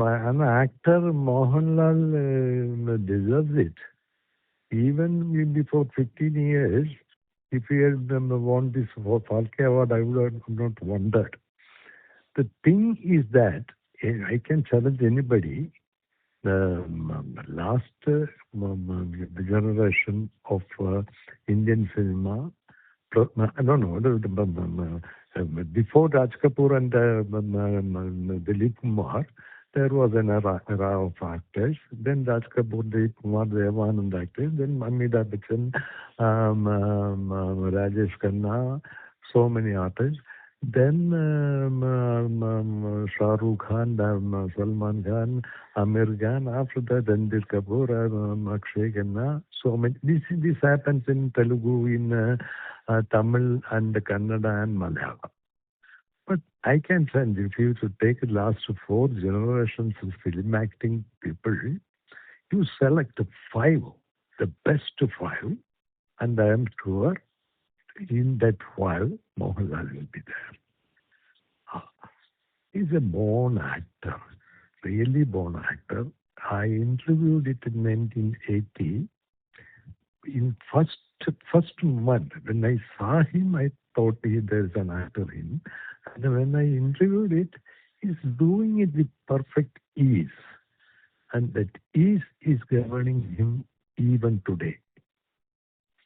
an actor Mohanlal uh, deserves it. Even before 15 years, if he had um, won this Falke Award, I would have not wondered. The thing is that I can challenge anybody. The um, last uh, um, generation of uh, Indian cinema, the- the- um, uh, before Raj Kapoor and uh, Dilip Kumar, there was an era, of actors. Then Raj Kapoor, Dilip Kumar, Devanand actors. Then Amitabh Bachchan, um, um, um, Rajesh Khanna, so many artists. Then um, um, um, Shah Rukh Khan, um, Salman Khan, Amir Khan. After that, Ranbir Kapoor, um, Akshay Khanna. So many. This this happens in Telugu, in uh, uh, Tamil and Kannada and Malayalam. But I can sense if you to take the last four generations of film acting people, you select five, the best five, and I am sure in that five, Mohanlal will be there. Ah, He's a born actor, really born actor. I interviewed it in 1980. In first first month, when I saw him, I thought he, there's an actor in. And when I interviewed it, he's doing it with perfect ease. And that ease is governing him even today.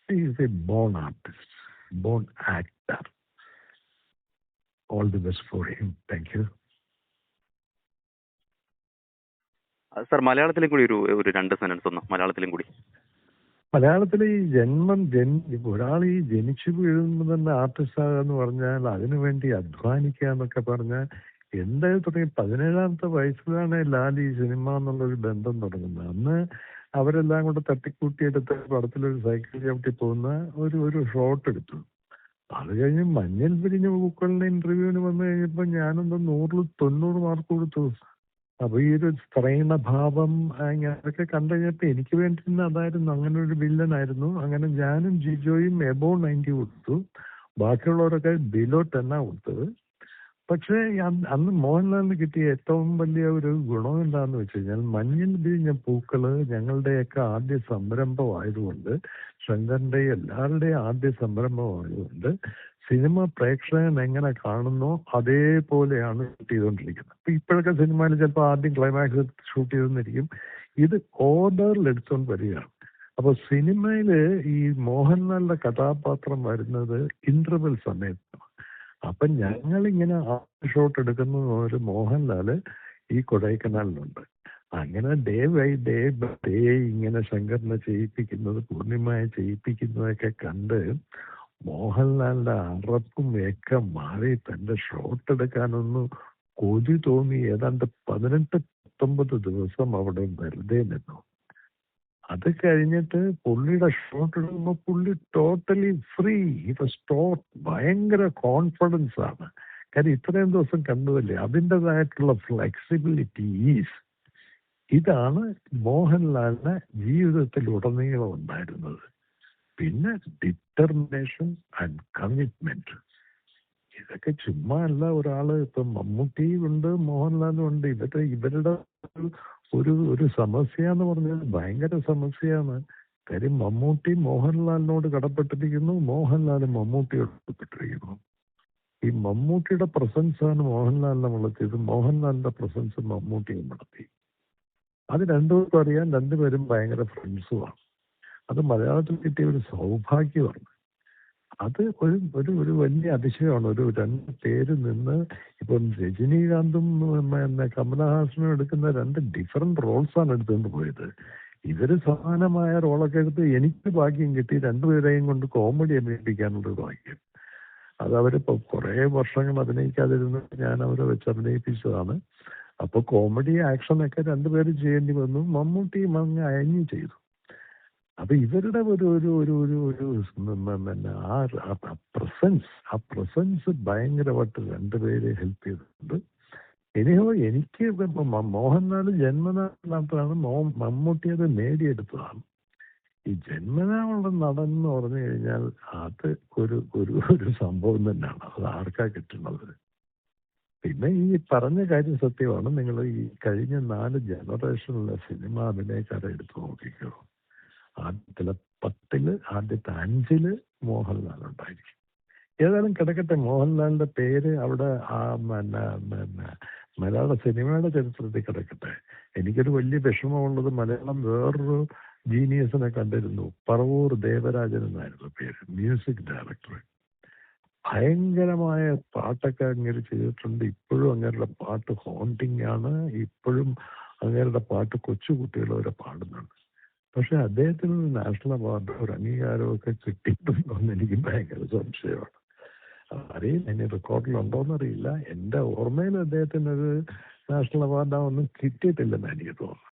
He is a born artist, born actor. All the best for him. Thank you. Sir മലയാളത്തിലും കൂടി ഒരു ഒരു രണ്ട് sentence ഒന്ന് മലയാളത്തിലും കൂടി മലയാളത്തിൽ ഈ ജന്മം ജൻ ഒരാൾ ഈ ജനിച്ചു വീഴുമ്പോൾ തന്നെ ആർട്ടിസ്റ്റ് എന്ന് പറഞ്ഞാൽ അതിനു വേണ്ടി അധ്വാനിക്കുക എന്നൊക്കെ പറഞ്ഞാൽ എന്തായാലും തുടങ്ങി പതിനേഴാമത്തെ വയസ്സിലാണ് ലാൽ ഈ സിനിമ എന്നുള്ളൊരു ബന്ധം തുടങ്ങുന്നത്. അന്ന് അവരെല്ലാം കൂടെ തട്ടിക്കൂട്ടിയെടുത്ത് പടത്തിലൊരു സൈക്കിൾ ചവിട്ടി പോകുന്ന ഒരു ഒരു ഷോട്ട് എടുത്തു. അത് കഴിഞ്ഞ് മഞ്ഞൾ പിരിഞ്ഞ പൂക്കളുടെ ഇന്റർവ്യൂവിന് വന്നു കഴിഞ്ഞപ്പോൾ ഞാനെന്താ നൂറിൽ തൊണ്ണൂറ് മാർക്ക് കൊടുത്തു. അപ്പൊ ഈ ഒരു സ്ത്രീണ ഭാവം അങ്ങനെയൊക്കെ കണ്ടു കഴിഞ്ഞപ്പോ എനിക്ക് വേണ്ടി തന്നെ അതായിരുന്നു അങ്ങനെ ഒരു വില്ലനായിരുന്നു അങ്ങനെ ഞാനും ജിജോയും എബോ നയന്റി കൊടുത്തു. ബാക്കിയുള്ളവരൊക്കെ ബിലോ ടെന്നാ കൊടുത്തത്. പക്ഷേ അന്ന് മോഹൻലാലിന് കിട്ടിയ ഏറ്റവും വലിയ ഒരു ഗുണം എന്താന്ന് വെച്ച് കഴിഞ്ഞാൽ മഞ്ഞിൽ വിരിഞ്ഞ പൂക്കൾ ഞങ്ങളുടെയൊക്കെ ആദ്യ സംരംഭമായതുകൊണ്ട് ശങ്കറിന്റെ എല്ലാവരുടെയും ആദ്യ സംരംഭമായതുകൊണ്ട് സിനിമ പ്രേക്ഷകൻ എങ്ങനെ കാണുന്നോ അതേപോലെയാണ് ഷൂട്ട് ചെയ്തുകൊണ്ടിരിക്കുന്നത്. അപ്പൊ ഇപ്പോഴൊക്കെ സിനിമയിൽ ചിലപ്പോൾ ആദ്യം ക്ലൈമാക്സ് ഷൂട്ട് ചെയ്തെന്നിരിക്കും ഇത് ഓർഡറിൽ എടുത്തുകൊണ്ട് വരികയാണ്. അപ്പൊ സിനിമയിൽ ഈ മോഹൻലാലിന്റെ കഥാപാത്രം വരുന്നത് ഇന്റർവെൽ സമയത്താണ്. അപ്പൊ ഞങ്ങൾ ഇങ്ങനെ ഷോട്ട് എടുക്കുന്ന ഒരു മോഹൻലാൽ ഈ കൊടൈക്കനാലിലുണ്ട്. അങ്ങനെ ഡേ ബൈ ഡേ ഡേ ഇങ്ങനെ ശങ്കറിനെ ചെയ്യിപ്പിക്കുന്നത് പൂർണിമയെ ചെയ്യിപ്പിക്കുന്നതൊക്കെ കണ്ട് മോഹൻലാലിന്റെ അറപ്പും ഒക്കെ മാറി. തന്റെ ഷോട്ട് എടുക്കാനൊന്നും കൊതി തോന്നി. ഏതാണ്ട് പതിനെട്ട് പത്തൊമ്പത് ദിവസം അവിടെ വെറുതെ നിന്നു. അത് കഴിഞ്ഞിട്ട് പുള്ളിയുടെ ഷോട്ട് എടുക്കുമ്പോൾ പുള്ളി ടോട്ടലി ഫ്രീ വാസ് സ്റ്റോട്ട് ഭയങ്കര കോൺഫിഡൻസ് ആണ്. കാര്യം ഇത്രയും ദിവസം കണ്ടതല്ലേ? അതിന്റെതായിട്ടുള്ള ഫ്ലെക്സിബിലിറ്റി ഈസ് ഇതാണ് മോഹൻലാലിന് ജീവിതത്തിൽ ഉടനീളം ഉണ്ടായിരുന്നത്. പിന്നെ ഡിറ്റർമിനേഷൻ ആൻഡ് കമ്മിറ്റ്മെന്റ് ഇതൊക്കെ ചുമ്മാ അല്ല ഒരാൾ ഇപ്പൊ മമ്മൂട്ടിയും ഉണ്ട് മോഹൻലാലും ഉണ്ട് ഇവരുടെ ഇവരുടെ ഒരു ഒരു സമസ്യ എന്ന് പറഞ്ഞാൽ ഭയങ്കര സമസ്യയാണ്. കാര്യം മമ്മൂട്ടി മോഹൻലാലിനോട് കടപ്പെട്ടിരിക്കുന്നു മോഹൻലാൽ മമ്മൂട്ടിയോട് കടപ്പെട്ടിരിക്കുന്നു. ഈ മമ്മൂട്ടിയുടെ പ്രസൻസ് ആണ് മോഹൻലാലിനെ വളർത്തിയത് മോഹൻലാലിന്റെ പ്രസൻസ് മമ്മൂട്ടിയും വളർത്തി. അത് രണ്ടുപേർക്കും അറിയാൻ രണ്ടുപേരും ഭയങ്കര ഫ്രണ്ട്സുമാണ് അത് മലയാളത്തിൽ കിട്ടിയ ഒരു സൗഭാഗ്യമാണ്. അത് ഒരു ഒരു ഒരു വലിയ അതിശയമാണ്. ഒരു രണ്ട് പേര് നിന്ന് ഇപ്പം രജനീകാന്തും പിന്നെ കമലഹാസനും എടുക്കുന്ന രണ്ട് ഡിഫറെന്റ് റോൾസാണ് എടുത്തുകൊണ്ട് പോയത്. ഇവർ സമാനമായ റോളൊക്കെ എടുത്ത് എനിക്ക് ഭാഗ്യം കിട്ടി രണ്ടുപേരെയും കൊണ്ട് കോമഡി അഭിനയിപ്പിക്കാനുള്ള ഭാഗ്യം. അത് അവരിപ്പോ കുറെ വർഷങ്ങൾ അഭിനയിക്കാതിരുന്ന് ഞാൻ അവരെ വെച്ച് അഭിനയിപ്പിച്ചതാണ്. അപ്പൊ കോമഡി ആക്ഷനൊക്കെ രണ്ടുപേരും ചെയ്യേണ്ടി വന്നു. മമ്മൂട്ടി അങ്ങ് അയഞ്ഞു ചെയ്തു. അപ്പൊ ഇവരുടെ ഒരു ഒരു ഒരു ഒരു ഒരു പിന്നെ ആ പ്രസൻസ് ആ പ്രസൻസ് ഭയങ്കരമായിട്ട് രണ്ടുപേരെ ഹെൽപ്പ് ചെയ്തിട്ടുണ്ട്. ഇനിയോ എനിക്ക് മോഹൻലാൽ ജന്മനാളാണ് മമ്മൂട്ടി അത് നേടിയെടുത്തതാണ്. ഈ ജന്മനാളുടെ നടൻ എന്ന് പറഞ്ഞു കഴിഞ്ഞാൽ അത് ഒരു ഒരു ഒരു സംഭവം തന്നെയാണ്. അത് ആർക്കാ കിട്ടുന്നത്? പിന്നെ ഈ പറഞ്ഞ കാര്യം സത്യമാണ്. നിങ്ങൾ ഈ കഴിഞ്ഞ നാല് ജനറേഷനിലെ സിനിമ അഭിനയക്കാരെ എടുത്തു നോക്കിക്കോ. ആദ്യത്തിലെ പത്തിൽ ആദ്യത്തെ അഞ്ചിൽ മോഹൻലാൽ ഉണ്ടായിരിക്കും. ഏതായാലും കിടക്കട്ടെ മോഹൻലാലിന്റെ പേര് അവിടെ ആ പിന്നെ മലയാള സിനിമയുടെ ചരിത്രത്തിൽ കിടക്കട്ടെ. എനിക്കൊരു വലിയ വിഷമമുള്ളത് മലയാളം വേറൊരു ജീനിയസിനെ കണ്ടിരുന്നു. പറവൂർ ദേവരാജൻ എന്നായിരുന്നു പേര് മ്യൂസിക് ഡയറക്ടർ ഭയങ്കരമായ പാട്ടൊക്കെ അങ്ങനെ ചെയ്തിട്ടുണ്ട്. ഇപ്പോഴും അങ്ങേരുടെ പാട്ട് ഹോണ്ടിങ് ആണ്. ഇപ്പോഴും അങ്ങേരുടെ പാട്ട് കൊച്ചുകുട്ടികൾ വരെ പാടുന്നുണ്ട്. പക്ഷെ അദ്ദേഹത്തിന് നാഷണൽ അവാർഡ് ഒരു അംഗീകാരമൊക്കെ കിട്ടിയിട്ടുണ്ടോ എന്ന് എനിക്ക് ഭയങ്കര സംശയമാണ്. അറിയില്ല ഇനി റെക്കോർഡിലുണ്ടോന്ന് അറിയില്ല എന്റെ ഓർമ്മയിൽ അദ്ദേഹത്തിന് ഒരു നാഷണൽ അവാർഡ് ഒന്നും കിട്ടിയിട്ടില്ലെന്ന് എനിക്ക് തോന്നുന്നു.